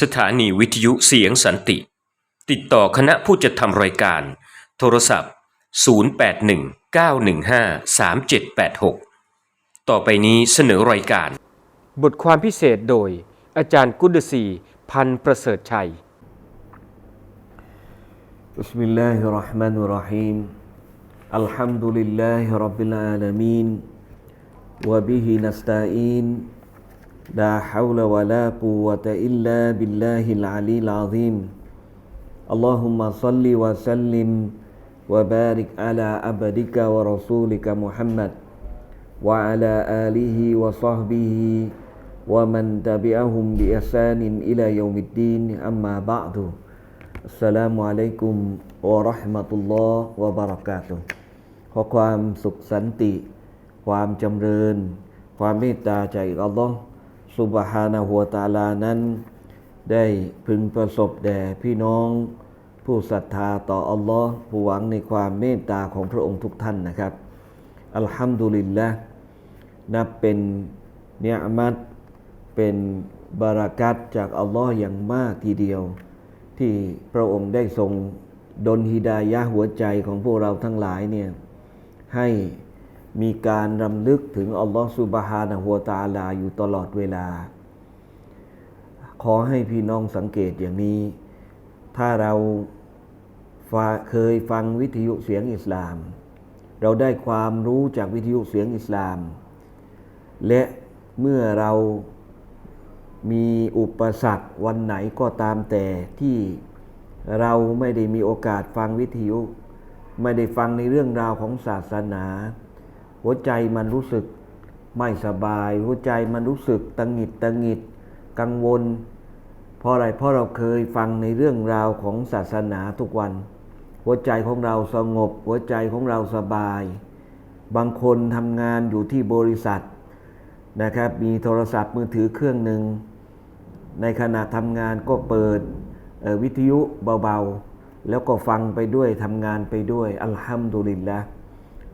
สถานีวิทยุเสียงสันติ ติดต่อคณะผู้จัดทำรายการ โทรศัพท์ 0819153786 ต่อไปนี้เสนอรายการ บทความพิเศษโดย อาจารย์กุดสีพันประเสริฐชัย بسم الله الرحمن الرحيم الحمد لله رب العالمين وبه نستعين لا حول ولا قوة إلا بالله العلي العظيم. اللهم صل وسلم وبارك على عبدك ورسولك محمد وعلى آله وصحبه ومن تبعهم بإحسان إلى يوم الدين. أما بعد السلام عليكم ورحمة الله وبركاته. ขอความสุขสันติ ความจำเริญ الله ซุบฮานะฮูวตาลานั้น ได้พึงประสบแด่พี่น้อง ผู้ศรัทธาต่ออัลลอฮ์ผู้หวังในความเมตตาของพระองค์ทุกท่านนะครับ อัลฮัมดุลิลละนับเป็นเนียมัตเป็นบารากัตจากอัลลอฮ์อย่างมากทีเดียว ที่พระองค์ได้ทรงดลฮิดายะหัวใจของพวกเราทั้งหลายเนี่ยให้ มีการรำลึกถึงอัลลอฮฺสุบฮานะฮัวตาลาอยู่ตลอดเวลา ขอให้พี่น้องสังเกตอย่างนี้ ถ้าเราเคยฟังวิทยุเสียงอิสลาม เราได้ความรู้จากวิทยุเสียงอิสลาม และเมื่อเรามีอุปสรรควันไหนก็ตามแต่ที่เราไม่ได้มีโอกาสฟังวิทยุ ไม่ได้ฟังในเรื่องราวของศาสนา หัวใจมันรู้สึกไม่สบาย หัวใจมันรู้สึกตังหิดตังหิดกังวล เพราะอะไรเพราะเราเคยฟังในเรื่องราวของศาสนาทุกวัน หัวใจของเราสงบ หัวใจของเราสบาย บางคนทำงานอยู่ที่บริษัทนะครับมีโทรศัพท์มือถือเครื่องหนึ่ง ในขณะทำงานก็เปิดวิทยุเบาๆ แล้วก็ฟังไปด้วยทำงานไปด้วยอัลฮัมดุลิลละ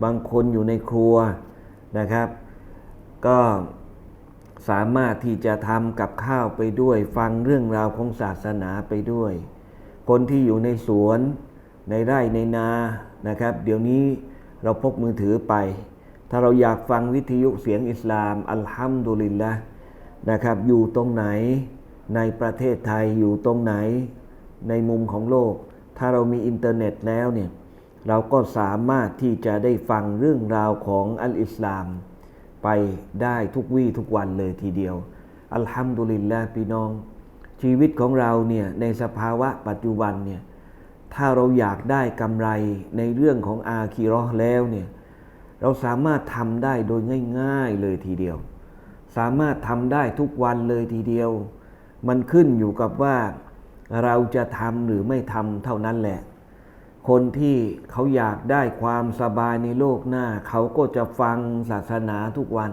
บางคนอยู่ในครัวนะครับ ก็สามารถที่จะทำกับข้าวไปด้วย ฟังเรื่องราวของศาสนาไปด้วย คนที่อยู่ในสวนในไร่ในนานะครับ เดี๋ยวนี้เราพกมือถือไป ถ้าเราอยากฟังวิทยุเสียงอิสลาม อัลฮัมดุลิลละนะครับ อยู่ตรงไหนในประเทศไทยอยู่ตรงไหน ในมุมของโลก ถ้าเรามีอินเทอร์เน็ตแล้วเนี่ย เราก็สามารถที่จะได้ฟังเรื่องราวของอัลอิสลาม ไปได้ทุกวี่ทุกวันเลยทีเดียว อัลฮัมดุลิลลาห์พี่น้อง ชีวิตของเราเนี่ยในสภาวะปัจจุบันเนี่ยถ้าเราอยากได้กำไรในเรื่องของอาคีรอแล้วเนี่ยเราสามารถทำได้โดยง่าย ๆเลยทีเดียว สามารถทำได้ทุกวันเลยทีเดียว มันขึ้นอยู่กับว่าเราจะทำหรือไม่ทำเท่านั้นแหละ คนที่เขาอยากได้ความสบายในโลกหน้า เขาก็จะฟังศาสนาทุกวัน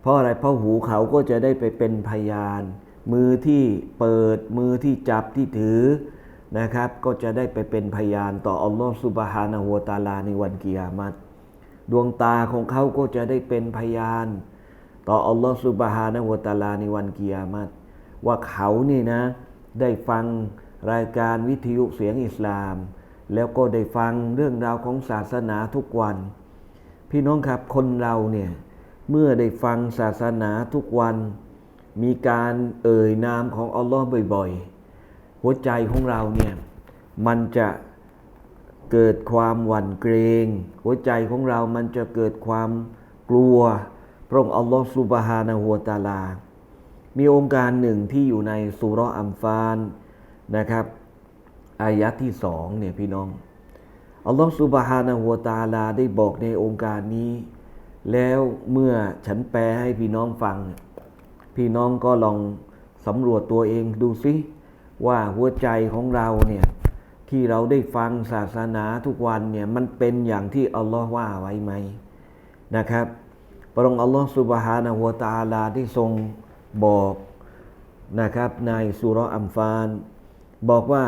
เพราะอะไรเพราะหูเขาก็จะได้ไปเป็นพยาน มือที่เปิดมือที่จับที่ถือนะครับ ก็จะได้ไปเป็นพยานต่ออัลลอฮฺสุบฮานะฮูวตาลาในวันกิยามัตดวงตาของเขาก็จะได้เป็นพยาน ต่ออัลลอฮฺสุบฮานะฮูวตาลาในวันกิยามัตว่าเขานี่นะได้ฟัง รายการวิทยุเสียงอิสลาม แล้วก็ได้ฟังเรื่องราวของศาสนาทุกวัน พี่น้องครับคนเราเนี่ยเมื่อได้ฟังศาสนาทุกวัน มีการเอ่ยนามของอัลลอฮ์บ่อยๆ หัวใจของเราเนี่ยมันจะเกิดความหวั่นเกรง หัวใจของเรามันจะเกิดความกลัวพระองค์อัลลอฮ์สุบฮานะฮูวตาลา มีองค์การหนึ่งที่อยู่ในสุรอัมฟาน นะครับอายะที่สองเนี่ยพี่น้องอัลลอฮฺสุบฮานะฮูวตาลาได้บอกในองค์การนี้ แล้วเมื่อฉันแปลให้พี่น้องฟัง พี่น้องก็ลองสำรวจตัวเองดูสิว่าหัวใจของเราเนี่ยที่เราได้ฟังศาสนาทุกวันเนี่ยมันเป็นอย่างที่อัลลอฮ์ว่าไว้ไหมนะครับพระองค์อัลลอฮฺสุบฮานะฮูวตาลาได้ทรงบอกนะครับในสุรอัมฟาน บอกว่า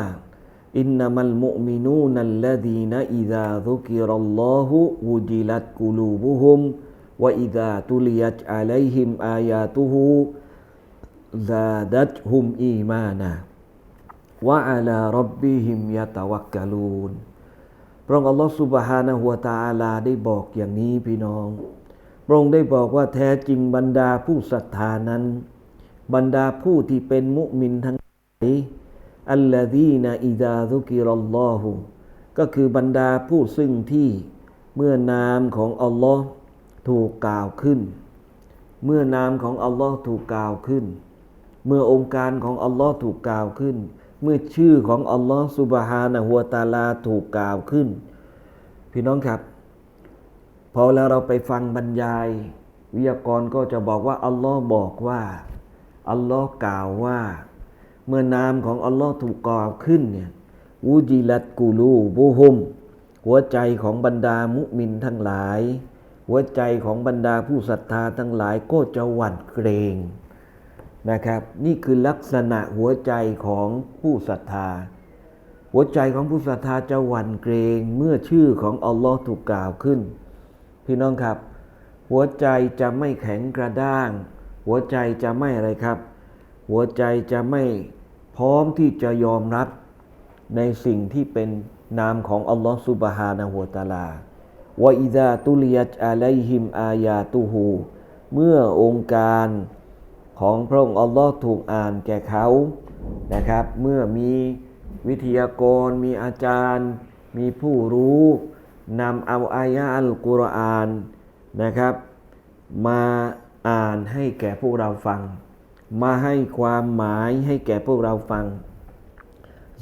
อินนามัลมุมินูนัลลดีนอิดาซุกิรัลลอฮุวุจิลัตกุลูบุฮุมวะอิดาตุลิยัตอะลัยฮิมอายาตุฮูซาดัตฮุมอีมานะวะอาลารับบิฮิมยะตะวักกะลูนพระองค์อัลลอฮฺสุบฮานะฮุวตาอาลาได้บอกอย่างนี้พี่น้อง พระองค์ได้บอกว่าแท้จริงบรรดาผู้ศรัทธานั้น บรรดาผู้ที่เป็นมุมินทั้งหลาย อัลลอฮีนะอิดาซุกิรัลลอฮุก็คือบรรดาผู้ซึ่งที่เมื่อนามของอัลลอฮ์ถูกกล่าวขึ้น เมื่อนามของอัลลอฮ์ถูกกล่าวขึ้น เมื่อองค์การของอัลลอฮ์ถูกกล่าวขึ้น เมื่อชื่อของอัลลอฮ์สุบฮานะฮัวตาลาถูกกล่าวขึ้น พี่น้องครับ พอแล้วเราไปฟังบรรยาย วิทยากรก็จะบอกว่าอัลลอฮ์บอกว่าอัลลอฮ์กล่าวว่า เมื่อนามของอัลลอฮ์ถูกกล่าวขึ้นเนี่ยวูจิลัดกูลูบูฮุม หัวใจของบรรดามุมินทั้งหลาย หัวใจของบรรดาผู้ศรัทธาทั้งหลายก็จะหวั่นเกรงนะครับ นี่คือลักษณะหัวใจของผู้ศรัทธา หัวใจของผู้ศรัทธาจะหวั่นเกรงเมื่อชื่อของอัลลอฮ์ถูกกล่าวขึ้น พี่น้องครับ หัวใจจะไม่แข็งกระด้าง หัวใจจะไม่อะไรครับ หัวใจจะไม่ พร้อมที่จะยอมรับในสิ่งที่เป็นนามของอัลลอฮ์ซุบฮานะฮูวตาลาวะอิดาตุลิยัตอะลัยฮิมอายาตุฮูเมื่อองค์การของพระองค์อัลลอฮ์ถูกอ่านแก่เขานะครับ เมื่อมีวิทยากร มีอาจารย์ มีผู้รู้นำเอาอายะอัลกุรอานนะครับ มาอ่านให้แก่พวกเราฟัง มาให้ความหมายให้แก่พวกเราฟัง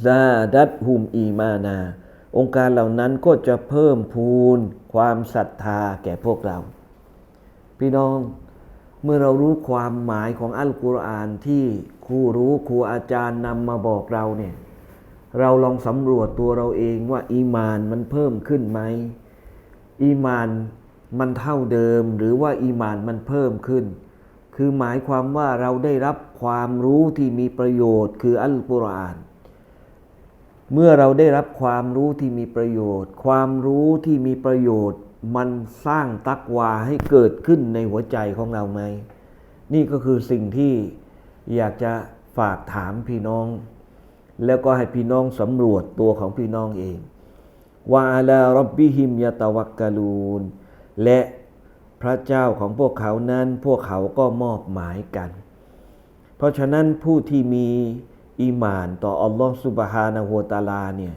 ซาดัตฮุมอีมานา องค์การเหล่านั้นก็จะเพิ่มพูนความศรัทธาแก่พวกเรา พี่น้องเมื่อเรารู้ความหมายของอัลกุรอานที่ครูรู้ครูอาจารย์นำมาบอกเราเนี่ยเราลองสำรวจตัวเราเองว่า อีมานมันเพิ่มขึ้นไหมอีมานมันเท่าเดิมหรือว่าอีมานมันเพิ่มขึ้น คือหมายความว่าเราได้รับความรู้ที่มีประโยชน์ คืออัลกุรอาน เมื่อเราได้รับความรู้ที่มีประโยชน์ ความรู้ที่มีประโยชน์ มันสร้างตักวาให้เกิดขึ้นในหัวใจของเราไหม นี่ก็คือสิ่งที่อยากจะฝากถามพี่น้อง แล้วก็ให้พี่น้องสำรวจตัวของพี่น้องเองว่าลารับบิฮิมยะตะวักกะลูนและ พระเจ้าของพวกเขานั้นพวกเขาก็มอบหมายกัน เพราะฉะนั้นผู้ที่มีอีมานต่ออัลลอฮฺสุบฮานะฮูวตาลาเนี่ย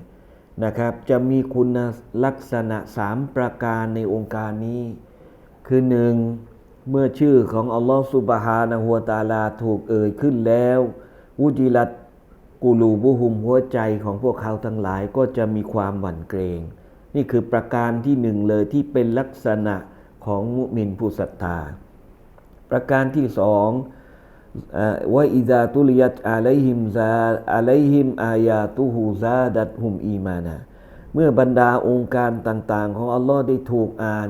นะครับจะมีคุณลักษณะสามประการในองค์การนี้ คือหนึ่งเมื่อชื่อของอัลลอฮฺสุบฮานะฮูวตาลาถูกเอ่ยขึ้นแล้วอุจิลัดกูลูบุหุมหัวใจของพวกเขาทั้งหลายก็จะมีความหวั่นเกรง นี่คือประการที่หนึ่งเลยที่เป็นลักษณะ ของมุมินผู้ศรัทธา ประการที่สองว่าอิดาตุลิยัตอาลัยฮิมซาอาลัยฮิมอายาตุฮูซาดัตฮุมอีมานะเมื่อบรรดาองค์การต่าง ๆ ของอัลลอฮ์ได้ถูกอ่าน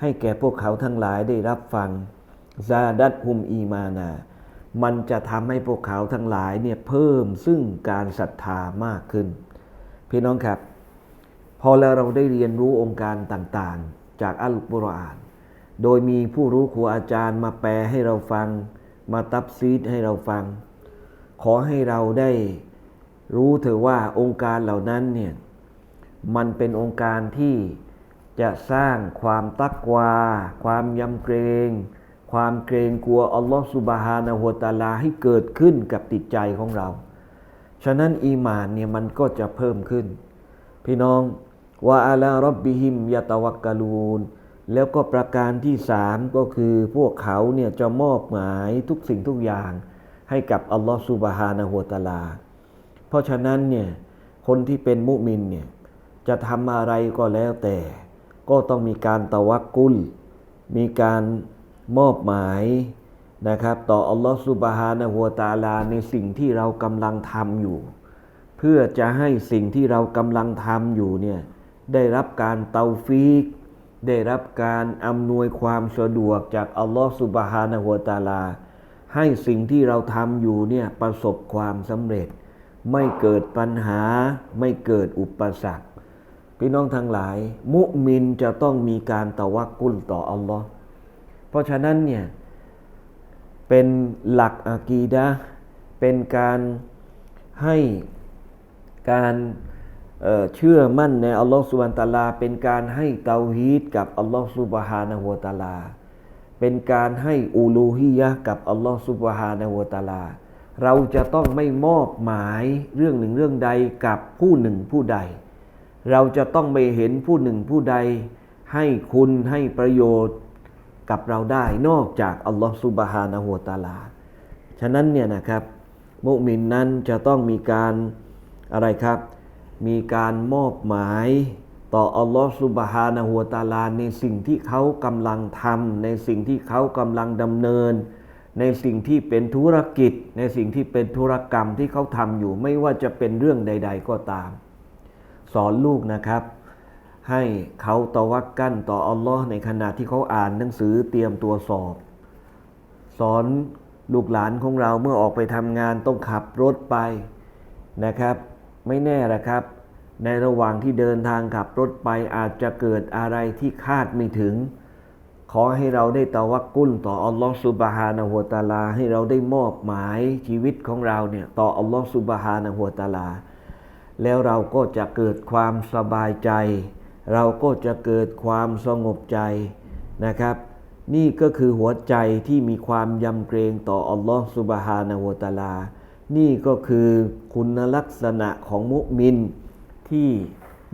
ให้แก่พวกเขาทั้งหลายได้รับฟังซาดัตฮุมอีมานา มันจะทำให้พวกเขาทั้งหลายเนี่ยเพิ่มซึ่งการศรัทธามากขึ้น พี่น้องครับ พอแล้วเราได้เรียนรู้องค์การต่าง ๆ จากอัลกุรอาน โดยมีผู้รู้ครูอาจารย์มาแปลให้เราฟัง มาตับซีดให้เราฟัง ขอให้เราได้รู้เถอะว่าองค์การเหล่านั้นเนี่ยมันเป็นองค์การที่จะสร้างความตักวา ความยำเกรง ความเกรงกลัวอัลลอฮฺสุบฮานะฮูวตาลาให้เกิดขึ้นกับจิตใจของเรา ฉะนั้นอีหมานเนี่ยมันก็จะเพิ่มขึ้น พี่น้องว่าอาลารับบิฮิมยะตะวักกะลูน แล้วก็ประการที่สามก็คือพวกเขาเนี่ยจะมอบหมายทุกสิ่งทุกอย่างให้กับอัลลอฮฺสุบฮานะฮูวตาลา เพราะฉะนั้นเนี่ยคนที่เป็นมุมินเนี่ยจะทำอะไรก็แล้วแต่ ก็ต้องมีการตะวักกุล มีการมอบหมายนะครับ ต่ออัลลอฮฺสุบฮานะฮูวตาลาในสิ่งที่เรากำลังทำอยู่ เพื่อจะให้สิ่งที่เรากำลังทำอยู่เนี่ยได้รับการเตาฟีก ได้รับการอำนวยความสะดวกจากอัลลอฮฺสุบฮานะฮูวตาลา ให้สิ่งที่เราทำอยู่เนี่ยประสบความสำเร็จ ไม่เกิดปัญหา ไม่เกิดอุปสรรคพี่น้องทั้งหลาย มุมินจะต้องมีการตะวักกุลต่ออัลลอฮ์เพราะฉะนั้นเนี่ยเป็นหลักอากีดะเป็นการให้การ เชื่อมั่นในอัลลอฮฺสุบานตาลา เป็นการให้เตาฮีดกับอัลลอฮฺสุบฮานะฮูวตาลา เป็นการให้อูลูฮียะกับอัลลอฮฺสุบฮานะฮูวตาลา เราจะต้องไม่มอบหมายเรื่องหนึ่งเรื่องใดกับผู้หนึ่งผู้ใด เราจะต้องไม่เห็นผู้หนึ่งผู้ใด ให้คุณให้ประโยชน์กับเราได้นอกจากอัลลอฮฺสุบฮานะฮูวตาลา ฉะนั้นเนี่ยนะครับ มุมินนั้นจะต้องมีการอะไรครับ มีการมอบหมายต่ออัลลอฮฺสุบฮานะฮูวตาลาในสิ่งที่เขากำลังทำในสิ่งที่เขากำลังดำเนิน ในสิ่งที่เป็นธุรกิจ ในสิ่งที่เป็นธุรกรรมที่เขาทำอยู่ ไม่ว่าจะเป็นเรื่องใด ๆ ก็ตาม สอนลูกนะครับ ให้เขาตะวักกั้นต่ออัลลอฮ์ในขณะที่เขาอ่านหนังสือเตรียมตัวสอบ สอนลูกหลานของเราเมื่อออกไปทำงานต้องขับรถไปนะครับ ไม่แน่ละครับ ในระหว่างที่เดินทางขับรถไปอาจจะเกิดอะไรที่คาดไม่ถึง ขอให้เราได้ตะวักกุลต่ออัลลอฮฺสุบฮานะฮูวตะอาลา ให้เราได้มอบหมายชีวิตของเราเนี่ยต่ออัลลอฮฺสุบฮานะฮูวตะอาลา แล้วเราก็จะเกิดความสบายใจ เราก็จะเกิดความสงบใจนะครับ นี่ก็คือหัวใจที่มีความยำเกรงต่ออัลลอฮฺสุบฮานะฮูวตะอาลา นี่ก็คือคุณลักษณะของมุมิน ที่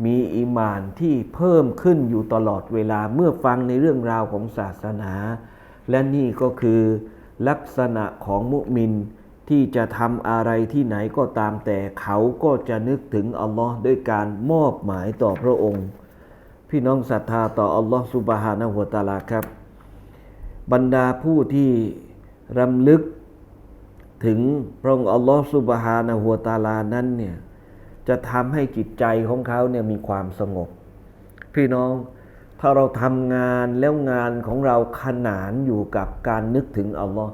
มีอีหมานที่เพิ่มขึ้นอยู่ตลอดเวลาเมื่อฟังในเรื่องราวของศาสนา และนี่ก็คือลักษณะของมุมินที่จะทำอะไรที่ไหนก็ตามแต่เขาก็จะนึกถึงอัลลอฮ์ด้วยการมอบหมายต่อพระองค์ พี่น้องศรัทธาต่ออัลลอฮ์สุบฮานะฮูวตาลาครับ บรรดาผู้ที่รำลึกถึงพระองค์อัลลอฮ์สุบฮานะฮูวตาลานั้นเนี่ย จะทำให้จิตใจของเขาเนี่ยมีความสงบ พี่น้องถ้าเราทำงานแล้วงานของเราขนานอยู่กับการนึกถึงอัลลอฮ์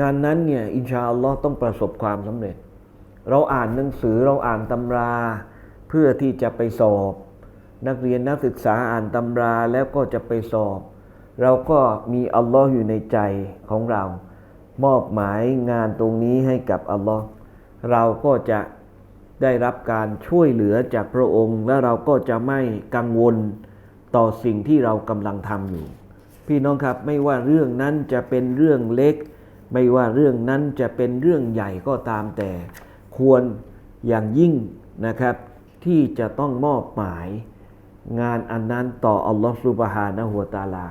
งานนั้นเนี่ยอินชาอัลลอฮ์ต้องประสบความสำเร็จ เราอ่านหนังสือเราอ่านตำรา เพื่อที่จะไปสอบ นักเรียนนักศึกษาอ่านตำราแล้วก็จะไปสอบ เราก็มีอัลลอฮ์อยู่ในใจของเรา มอบหมายงานตรงนี้ให้กับอัลลอฮ์เราก็จะ ได้รับการช่วยเหลือจากพระองค์ และเราก็จะไม่กังวลต่อสิ่งที่เรากำลังทำอยู่ พี่น้องครับไม่ว่าเรื่องนั้นจะเป็นเรื่องเล็ก ไม่ว่าเรื่องนั้นจะเป็นเรื่องใหญ่ก็ตามแต่ ควรอย่างยิ่งนะครับ ที่จะต้องมอบหมาย งานอันนั้นต่ออัลลอฮฺสุบฮานะฮูวตาลา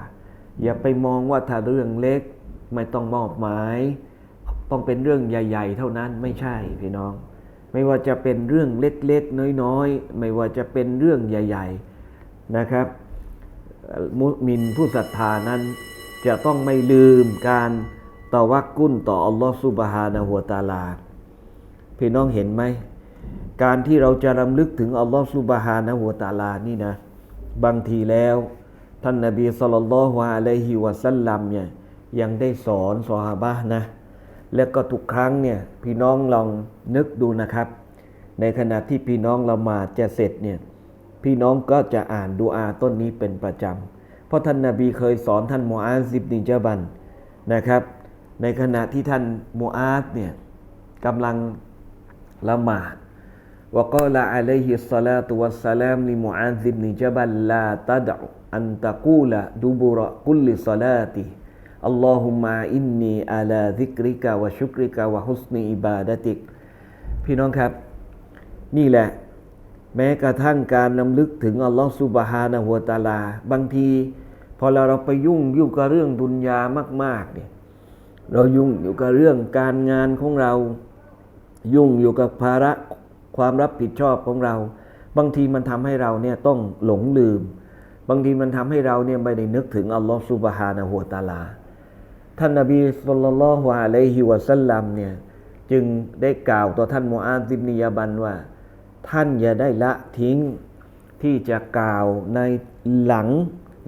อย่าไปมองว่าถ้าเรื่องเล็กไม่ต้องมอบหมาย ต้องเป็นเรื่องใหญ่ ๆ เท่านั้นไม่ใช่พี่น้อง ไม่ว่าจะเป็นเรื่องเล็กๆ น้อยๆ ไม่ว่าจะเป็นเรื่องใหญ่ ๆนะครับมุมินผู้ศรัทธานั้นจะต้องไม่ลืมการตะวักกุนต่ออัลลอฮฺสุบฮานะฮูวตาลา พี่น้องเห็นไหม การที่เราจะรำลึกถึงอัลลอฮฺสุบฮานะฮูวตาลานี่นะ บางทีแล้ว ท่านนบีสุลต่านละฮ์อะลัยฮิวะสัลลัมเนี่ยยังได้สอนสอฮาบะนะ แล้วก็ทุกครั้งเนี่ยพี่น้องลองนึกดูนะครับ ในขณะที่พี่น้องละหมาจะเสร็จเนี่ยพี่น้องก็จะอ่านดูอาต้นนี้เป็นประจำเพราะท่านนาบีเคยสอนท่านมูอาซิบนิจบันนะครับ ในขณะที่ท่านมูอาซเนี่ยกำลังละหมาด Allahumma inni ala ลาซิกริกาวะชุกริกาวะฮุสนีอิบาดติก พี่น้องครับ นี่แหละ แม้กระทั่งการนำลึกถึงอัลลอฮฺสุบฮานะหัวตาลา บางที พอเราเราไปยุ่งอยู่กับเรื่องดุนยามากๆเนี่ยเรายุ่งอยู่กับเรื่องการงานของเรา ยุ่งอยู่กับภาระความรับผิดชอบของเรา บางทีมันทำให้เราเนี่ยต้องหลงลืม บางทีมันทำให้เราเนี่ยไม่ได้นึกถึงอัลลอฮฺสุบฮานะหัวตาลา ท่านนบีสุลต่านละฮ์อะลัยฮิวะสัลลัมเนี่ยจึงได้กล่าวต่อท่านมูอาซิบนิยาบันว่า ท่านอย่าได้ละทิ้งที่จะกล่าวในหลัง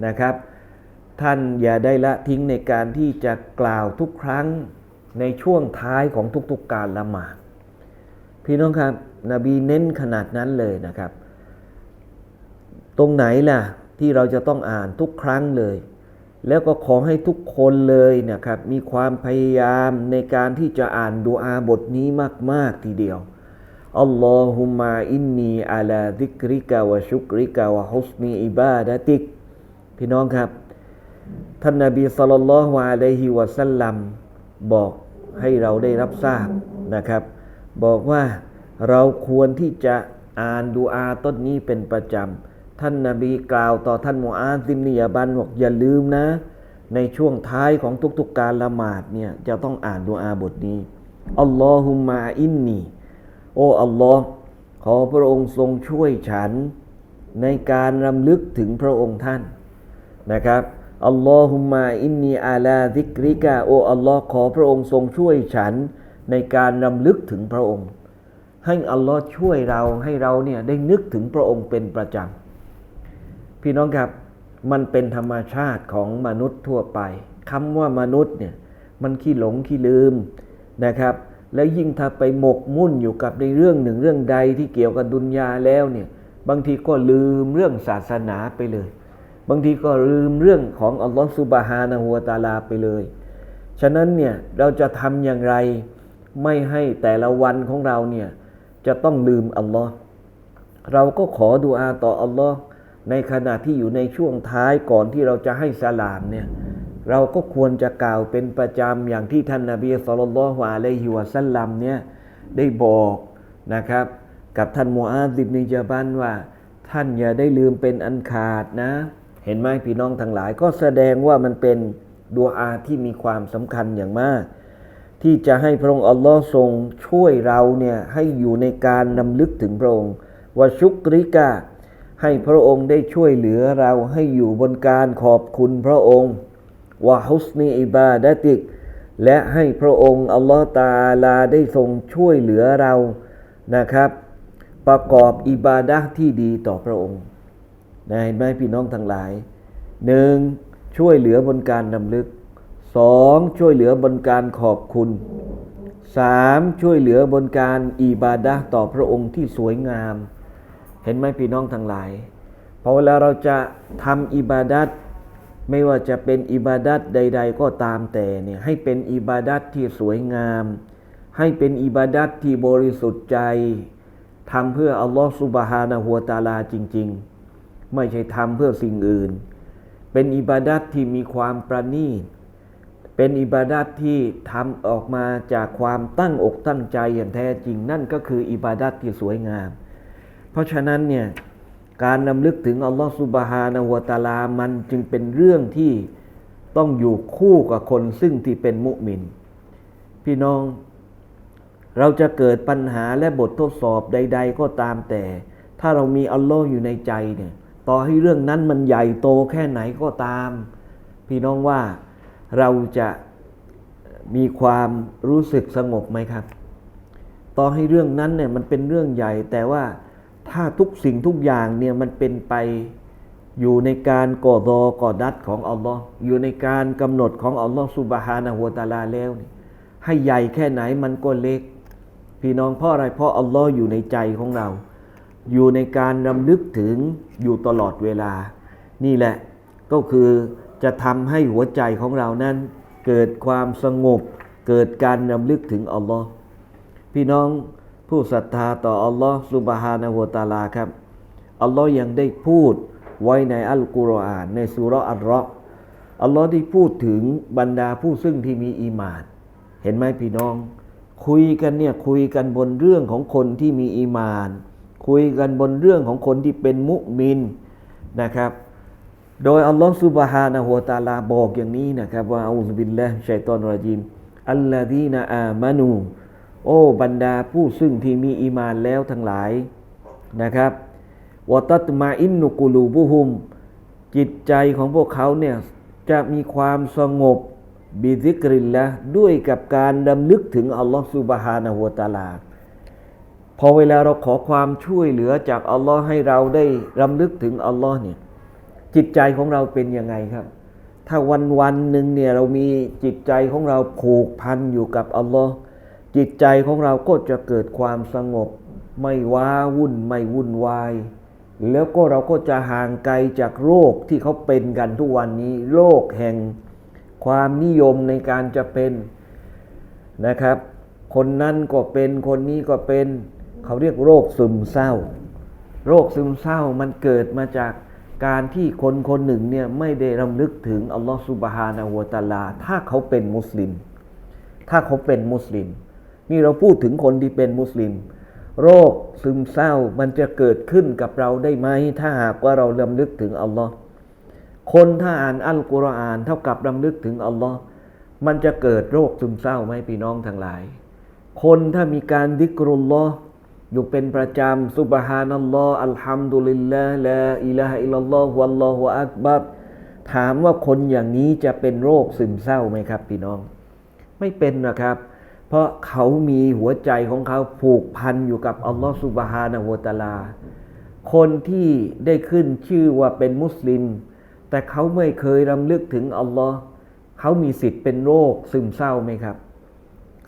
นะครับ ท่านอย่าได้ละทิ้งในการที่จะกล่าวทุกครั้งในช่วงท้ายของทุกๆการละหมาดพี่น้องครับ นบีเน้นขนาดนั้นเลยนะครับ ตรงไหนล่ะที่เราจะต้องอ่านทุกครั้งเลย แล้วก็ขอให้ทุกคนเลยนะครับ มีความพยายามในการที่จะอ่านดูอาบทนี้มาก ๆ ทีเดียวอัลลอฮุมะอินนีอาลาดิกริกะวะชุกริกะวะฮุสนีอิบาดะติก พี่น้องครับ ท่านนบีสัลลัลลอฮุอะลัยฮิวะสัลลัมบอกให้เราได้รับทราบนะครับ บอกว่าเราควรที่จะอ่านดูอาต้นนี้เป็นประจำ ท่านนาบีกล่าวต่อท่านมูอาซิมนิยาบันบอกอย่าลืมนะ ในช่วงท้ายของทุกๆการละหมาดเนี่ยจะต้องอ่านดูอาบทนี้อัลลอฮุมะอินนีโอ้อัลลอฮ์ขอพระองค์ทรงช่วยฉัน ในการรำลึกถึงพระองค์ท่านนะครับอัลลอฮุมะอินนีอาลาซิกริกะโออัลลอฮ์ขอพระองค์ทรงช่วยฉัน ในการรำลึกถึงพระองค์ ให้อัลลอฮ์ช่วยเราให้เราเนี่ยได้นึกถึงพระองค์เป็นประจำ พี่น้องครับมันเป็นธรรมชาติของมนุษย์ทั่วไปคำว่ามนุษย์เนี่ยมันขี้หลงขี้ลืมนะครับ แล้วยิ่งถ้าไปหมกมุ่นอยู่กับในเรื่องหนึ่งเรื่องใดที่เกี่ยวกับดุนยาแล้วเนี่ยบางทีก็ลืมเรื่องศาสนาไปเลย บางทีก็ลืมเรื่องของอัลลอฮฺสุบฮานะฮูวตาลาไปเลย ฉะนั้นเนี่ยเราจะทำอย่างไรไม่ให้แต่ละวันของเราเนี่ยจะต้องลืมอัลลอฮ์เราก็ขอดุอาต่ออัลลอฮ์ ในขณะที่อยู่ในช่วงท้ายก่อนที่เราจะให้สลามเนี่ยเราก็ควรจะกล่าวเป็นประจำอย่างที่ท่านนาบีสุลต่านละฮ์อะลัยฮิวะสัลลัมเนี่ยได้บอกนะครับ กับท่านมูอาซิบนิจาบันว่า ท่านอย่าได้ลืมเป็นอันขาดนะ เห็นไหมพี่น้องทั้งหลาย ก็แสดงว่ามันเป็นดวอาที่มีความสำคัญอย่างมาก ที่จะให้พระองค์อัลลอฮ์ทรงช่วยเราเนี่ยให้อยู่ในการนำลึกถึงพระองค์วาชุกริกา ให้พระองค์ได้ช่วยเหลือเราให้อยู่บนการขอบคุณพระองค์วะฮุสนีอิบาดะติก และให้พระองค์อัลลอฮ์ตาลาได้ทรงช่วยเหลือเรานะครับ ประกอบอิบาดะที่ดีต่อพระองค์นะเห็นไหมพี่น้องทั้งหลายหนึ่งช่วยเหลือบนการนำลึกสองช่วยเหลือบนการขอบคุณสามช่วยเหลือบนการอิบาดะต่อพระองค์ที่สวยงาม เห็นไหมพี่น้องทั้งหลายพอเวลาเราจะทำอิบาดัตไม่ว่าจะเป็นอิบาดัตใด ๆ ก็ตามแต่เนี่ยให้เป็นอิบาดัตที่สวยงาม ให้เป็นอิบาดัตที่บริสุทธิ์ใจทำเพื่ออัลลอฮฺสุบฮานะฮัวตะอาลาจริง ๆ ไม่ใช่ทำเพื่อสิ่งอื่น เป็นอิบาดัตที่มีความประณีตเป็นอิบาดัตที่ทำออกมาจากความตั้งอกตั้งใจอย่างแท้จริง นั่นก็คืออิบาดัตที่สวยงาม เพราะฉะนั้นเนี่ยการนำลึกถึงอัลลอฮฺสุบฮานะฮูวตาลามันจึงเป็นเรื่องที่ต้องอยู่คู่กับคนซึ่งที่เป็นมุมิน พี่น้องเราจะเกิดปัญหาและบททดสอบใด ๆ ก็ตามแต่ ถ้าเรามีอัลลอฮ์อยู่ในใจเนี่ยต่อให้เรื่องนั้นมันใหญ่โตแค่ไหนก็ตาม พี่น้องว่าเราจะมีความรู้สึกสงบไหมครับ ต่อให้เรื่องนั้นเนี่ยมันเป็นเรื่องใหญ่แต่ว่า ถ้าทุกสิ่งทุกอย่างเนี่ยมันเป็นไปอยู่ในการก่อรอก่อดัดของอัลลอฮ์อยู่ในการกำหนดของอัลลอฮ์สุบฮานะฮูวตาลาแล้วนี่ให้ใหญ่แค่ไหนมันก็เล็ก พี่น้องเพราะอะไรเพราะอัลลอฮ์อยู่ในใจของเรา อยู่ในการรำลึกถึงอยู่ตลอดเวลา นี่แหละก็คือจะทำให้หัวใจของเรานั้น เกิดความสงบ เกิดการรำลึกถึงอัลลอฮ์พี่น้อง ผู้ศรัทธาต่ออัลลอฮ์สุบฮานะฮูตะอาลาครับ อัลลอฮ์ยังได้พูดไว้ในอัลกุรอาน ในสุรอัลราะห์อัลลอฮ์ได้พูดถึงบรรดาผู้ซึ่งที่มีอีมาน เห็นไหมพี่น้อง คุยกันเนี่ยคุยกันบนเรื่องของคนที่มีอีมาน คุยกันบนเรื่องของคนที่เป็นมุมินนะครับ โดยอัลลอฮ์สุบฮานะฮูตะอาลาบอกอย่างนี้นะครับว่าอูซบิลลาฮิชัยตอนรจีมอัลลอฮีนอามานู โอ้บรรดาผู้ซึ่งที่มีอีมานแล้วทั้งหลายนะครับวตัตมาอินนุกุลูบุฮุม จิตใจของพวกเขาเนี่ยจะมีความสงบบิซิกริลละด้วยกับการดำลึกถึงอัลลอฮฺสุบฮานะฮูวตาลาพอเวลาเราขอความช่วยเหลือจากอัลลอฮ์ให้เราได้รำลึกถึงอัลลอฮ์เนี่ยจิตใจของเราเป็นยังไงครับ ถ้าวันวันหนึ่งเนี่ยเรามีจิตใจของเราผูกพันอยู่กับอัลลอฮ์ จิตใจของเราก็จะเกิดความสงบ ไม่ว้าวุ่นไม่วุ่นวาย แล้วก็เราก็จะห่างไกลจากโรคที่เขาเป็นกันทุกวันนี้ โรคแห่งความนิยมในการจะเป็นนะครับ คนนั้นก็เป็นคนนี้ก็เป็น เขาเรียกโรคซึมเศร้า โรคซึมเศร้ามันเกิดมาจากการที่คนคนหนึ่งเนี่ยไม่ได้รำลึกถึงอัลลอฮฺสุบฮานะฮูวะตาลา ถ้าเขาเป็นมุสลิม ถ้าเขาเป็นมุสลิม นี่เราพูดถึงคนที่เป็นมุสลิม โรคซึมเศร้ามันจะเกิดขึ้นกับเราได้ไหม ถ้าหากว่าเรารำลึกถึงอัลลอฮ์คนถ้าอ่านอัลกุรอานเท่ากับรำลึกถึงอัลลอฮ์มันจะเกิดโรคซึมเศร้าไหมพี่น้องทั้งหลาย คนถ้ามีการดิกรุลลอฮ์อยู่เป็นประจำซุบฮานัลลอฮ์อัลฮัมดุลิลลาห์ลาอิลาฮะอิลลัลลอฮ์วัลลอฮุอักบัรถามว่าคนอย่างนี้จะเป็นโรคซึมเศร้าไหมครับ พี่น้อง ไม่เป็นนะครับ เพราะเขามีหัวใจของเขาผูกพันอยู่กับอัลลอฮฺสุบฮานะฮูวะตาลา คนที่ได้ขึ้นชื่อว่าเป็นมุสลิม แต่เขาไม่เคยรำลึกถึงอัลลอฮ์เขามีสิทธิ์เป็นโรคซึมเศร้าไหมครับ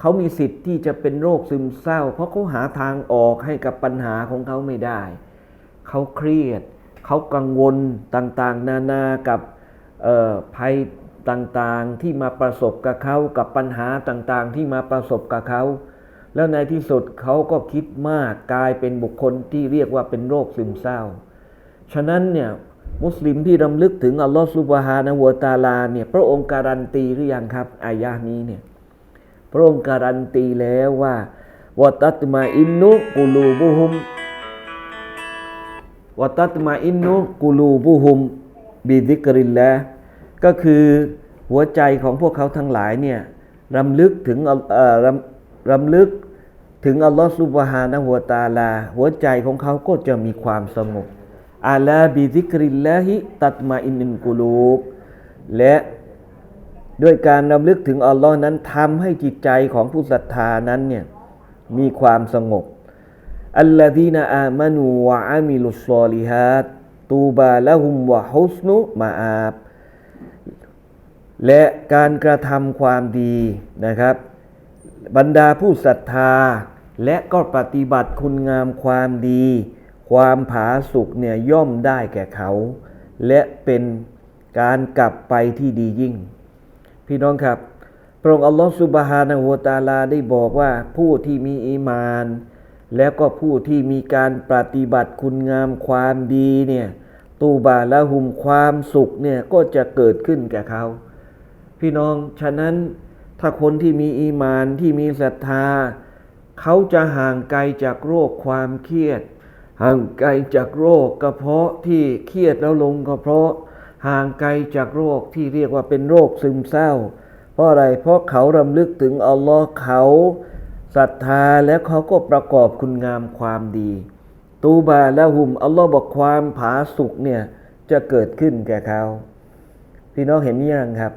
เขามีสิทธิ์ที่จะเป็นโรคซึมเศร้า เพราะเขาหาทางออกให้กับปัญหาของเขาไม่ได้ เขาเครียด เขากังวลต่างๆ นานากับภัย ต่างๆที่มาประสบกับเขากับปัญหาต่างๆ ที่มาประสบกับเขา แล้วในที่สุดเขาก็คิดมากกลายเป็นบุคคลที่เรียกว่าเป็นโรคซึมเศร้า ฉะนั้นเนี่ยมุสลิมที่รำลึกถึงอัลลอฮฺซุบฮานะฮูวตาลาเนี่ยพระองค์การันตีหรือยังครับอายะนี้เนี่ยพระองค์การันตีแล้วว่าวะตัตมาอินนุกุลูบุฮุมวะตัตมาอินนุกุลูบุฮุมบิดิกริลละ ก็คือหัวใจของพวกเขาทั้งหลายเนี่ยรำลึกถึงรำรำลึกถึงอัลลอฮฺซุบฮานะฮูวตาลา หัวใจของเขาก็จะมีความสงบอาลาบิดิกริลละฮิตัตมาอินนินกุลูบและด้วยการรำลึกถึงอัลลอฮ์นั้นทำให้จิตใจของผู้ศรัทธานั้นเนี่ยมีความสงบอัลลอฮีนาอามานูวะอามิลุสซอลิฮัดตูบาละหุมวะฮุสนุมาอาบ และการกระทำความดีนะครับ บรรดาผู้ศรัทธา และก็ปฏิบัติคุณงามความดี ความผาสุกเนี่ยย่อมได้แก่เขา และเป็นการกลับไปที่ดียิ่ง พี่น้องครับ พระองค์อัลลอฮฺสุบฮานะฮูวตาลาได้บอกว่าผู้ที่มีอีมาน แล้วก็ผู้ที่มีการปฏิบัติคุณงามความดีเนี่ยตูบาละหุมความสุขเนี่ยก็จะเกิดขึ้นแก่เขา พี่น้องฉะนั้นถ้าคนที่มีอีมานที่มีศรัทธา เขาจะห่างไกลจากโรคความเครียด ห่างไกลจากโรคกระเพาะที่เครียดแล้วลงกระเพาะ ห่างไกลจากโรคที่เรียกว่าเป็นโรคซึมเศร้า เพราะอะไรเพราะเขารำลึกถึงอัลลอฮ์เขาศรัทธาแล้วเขาก็ประกอบคุณงามความดี ตูบาและหุมอัลลอฮ์บอกความผาสุกเนี่ยจะเกิดขึ้นแก่เขา พี่น้องเห็นยังครับ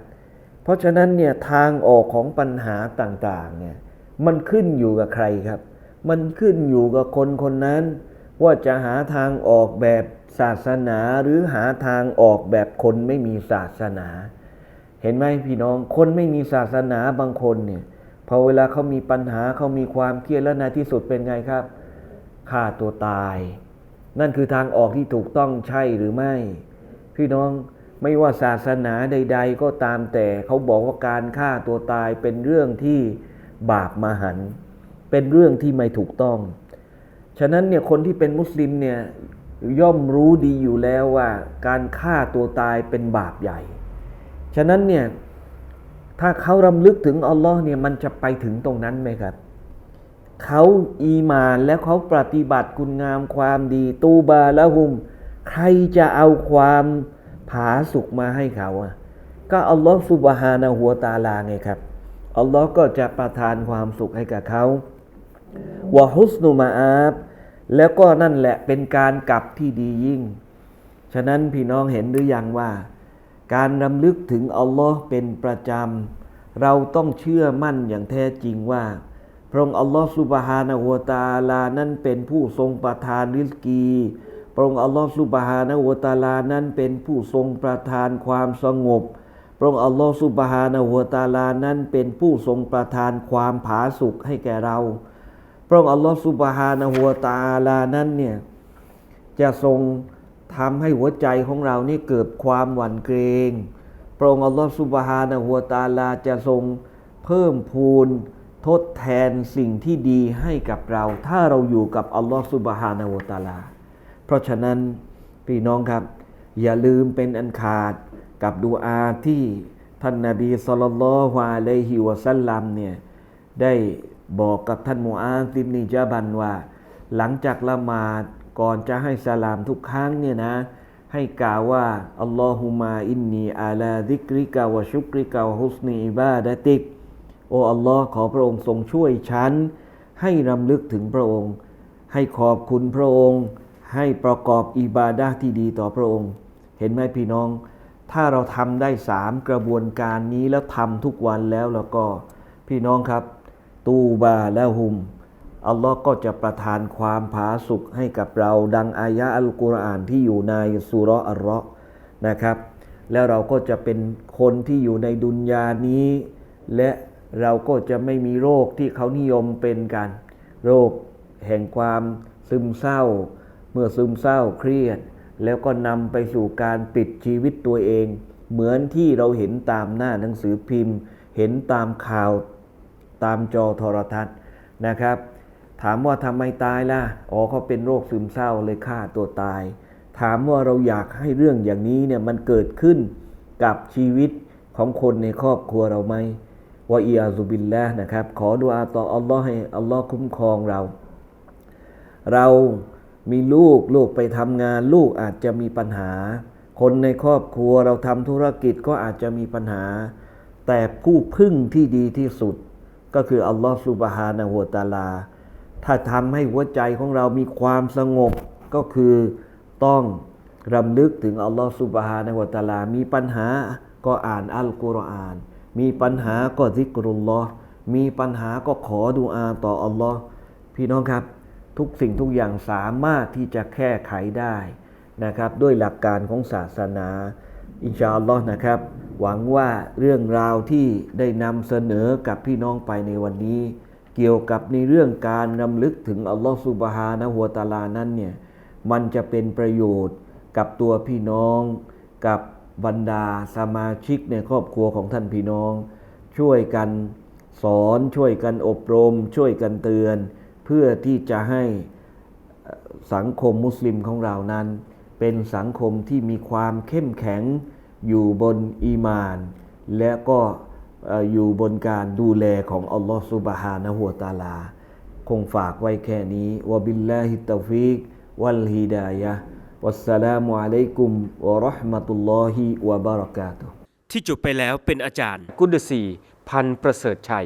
เพราะฉะนั้นเนี่ยทางออกของปัญหาต่างๆเนี่ยมันขึ้นอยู่กับใครครับ มันขึ้นอยู่กับคนคนนั้น ว่าจะหาทางออกแบบศาสนาหรือหาทางออกแบบคนไม่มีศาสนา เห็นไหมพี่น้องคนไม่มีศาสนาบางคนเนี่ยพอเวลาเขามีปัญหาเขามีความเครียดแล้วในที่สุดเป็นไงครับฆ่าตัวตาย นั่นคือทางออกที่ถูกต้องใช่หรือไม่ พี่น้อง ไม่ว่าศาสนาใด ๆ ก็ตามแต่เขาบอกว่าการฆ่าตัวตายเป็นเรื่องที่บาปมหัน เป็นเรื่องที่ไม่ถูกต้อง ฉะนั้นเนี่ยคนที่เป็นมุสลิมเนี่ยย่อมรู้ดีอยู่แล้วว่า การฆ่าตัวตายเป็นบาปใหญ่ ฉะนั้นเนี่ยถ้าเขารำลึกถึงอัลลอฮ์เนี่ยมันจะไปถึงตรงนั้นไหมครับเขาอีมานแล้วเขาปฏิบัติคุณงามความดี ตูบาละหุม ใครจะเอาความ ผาสุกมาให้เขาอะก็อัลลอฮ์สุบฮานะหัวตาลาไงครับอัลลอฮ์ก็จะประทานความสุขให้กับเขาวะฮุสนุมาอาบแล้วก็นั่นแหละเป็นการกลับที่ดียิ่ง ฉะนั้นพี่น้องเห็นหรือยังว่า การรำลึกถึงอัลลอฮ์เป็นประจำ เราต้องเชื่อมั่นอย่างแท้จริงว่า พระองค์อัลลอฮ์สุบฮานะฮูวตาลานั้นเป็นผู้ทรงประทานริสกี พระองค์อัลลอฮ์สุบฮานะวะตาลานั้นเป็นผู้ทรงประทานความสงบ พระองค์อัลลอฮ์สุบฮานะวะตาลานั้นเป็นผู้ทรงประทานความผาสุกให้แก่เรา พระองค์อัลลอฮ์สุบฮานะวะตาลานั้นเนี่ยจะทรงทำให้หัวใจของเรานี่เกิดความหวั่นเกรง พระองค์อัลลอฮฺสุบฮานะฮัวตะอาลาจะทรงเพิ่มพูนทดแทนสิ่งที่ดีให้กับเรา ถ้าเราอยู่กับอัลลอฮฺสุบฮานะฮัวตะอาลา เพราะฉะนั้นพี่น้องครับ อย่าลืมเป็นอันขาดกับดูอาที่ท่านนาบีสุลต่านละเลฮิวะสัลลัมเนี่ยได้บอกกับท่านมูอาซิบนิจาบันว่า หลังจากละหมาดก่อนจะให้สลามทุกครั้งเนี่ยนะ ให้กล่าวว่าอัลลอฮุมาอินนีอาลาดิกริกาวะชุกริกาวะฮุสนีอิบาดะติก โออัลลอฮ์ขอพระองค์ทรงช่วยฉัน ให้รำลึกถึงพระองค์ ให้ขอบคุณพระองค์ ให้ประกอบอิบาดะที่ดีต่อพระองค์ เห็นไหมพี่น้อง ถ้าเราทำได้สามกระบวนการนี้แล้วทำทุกวันแล้วแล้วก็พี่น้องครับ ตูบาและหุมอัลลอฮ์ก็จะประทานความผาสุกให้กับเรา ดังอายะอัลกุรอานที่อยู่ในสุรอัลเราะห์นะครับ แล้วเราก็จะเป็นคนที่อยู่ในดุนยานี้ และเราก็จะไม่มีโรคที่เขานิยมเป็นกัน โรคแห่งความซึมเศร้า เมื่อซึมเศร้าเครียด แล้วก็นำไปสู่การปิดชีวิตตัวเอง เหมือนที่เราเห็นตามหน้าหนังสือพิมพ์ เห็นตามข่าวตามจอโทรทัศน์นะครับ ถามว่าทำไมตายล่ะอ๋อเขาเป็นโรคซึมเศร้าเลยฆ่าตัวตาย ถามว่าเราอยากให้เรื่องอย่างนี้เนี่ยมันเกิดขึ้นกับชีวิตของคนในครอบครัวเราไหมวะอีอาซุบิลละนะครับ ขอดุอาต่ออัลลอฮ์ให้อัลลอฮ์คุ้มครองเรา เรา มีลูกลูกไปทำงานลูกอาจจะมีปัญหา คนในครอบครัวเราทำธุรกิจก็อาจจะมีปัญหา แต่ผู้พึ่งที่ดีที่สุด ก็คืออัลลอฮฺสุบฮานะฮูวตาลา ถ้าทำให้หัวใจของเรามีความสงบก็คือต้องรำลึกถึงอัลลอฮฺสุบฮานะฮูวตาลา มีปัญหาก็อ่านอัลกุรอาน มีปัญหาก็ซิกรุลลอฮ์มีปัญหาก็ขอดุอาต่ออัลลอฮ์พี่น้องครับ ทุกสิ่งทุกอย่างสามารถที่จะแก้ไขได้นะครับ ด้วยหลักการของศาสนา อินชาอัลลอฮ์นะครับ หวังว่าเรื่องราวที่ได้นำเสนอกับพี่น้องไปในวันนี้ เกี่ยวกับในเรื่องการรำลึกถึงอัลลอฮ์สุบฮานะฮัวตะอาลานั้นเนี่ยมันจะเป็นประโยชน์กับตัวพี่น้อง กับบรรดาสมาชิกในครอบครัวของท่านพี่น้อง ช่วยกันสอนช่วยกันอบรม ช่วยกันเตือน เพื่อที่จะให้สังคมมุสลิมของเรานั้น เป็นสังคมที่มีความเข้มแข็งอยู่บนอีมาน และก็เอ่ออยู่บนการดูแลของอัลลอฮฺสุบฮานะฮูวะตะอาลา คงฝากไว้แค่นี้วะบิลลาฮิตตอฟิกวัลฮิดายะห์วัสสลามุอะลัยกุมวะเราะห์มะตุลลอฮิวะบารากาตุฮ์ที่จบไปแล้วเป็นอาจารย์ กุดสี พันประเสริฐชัย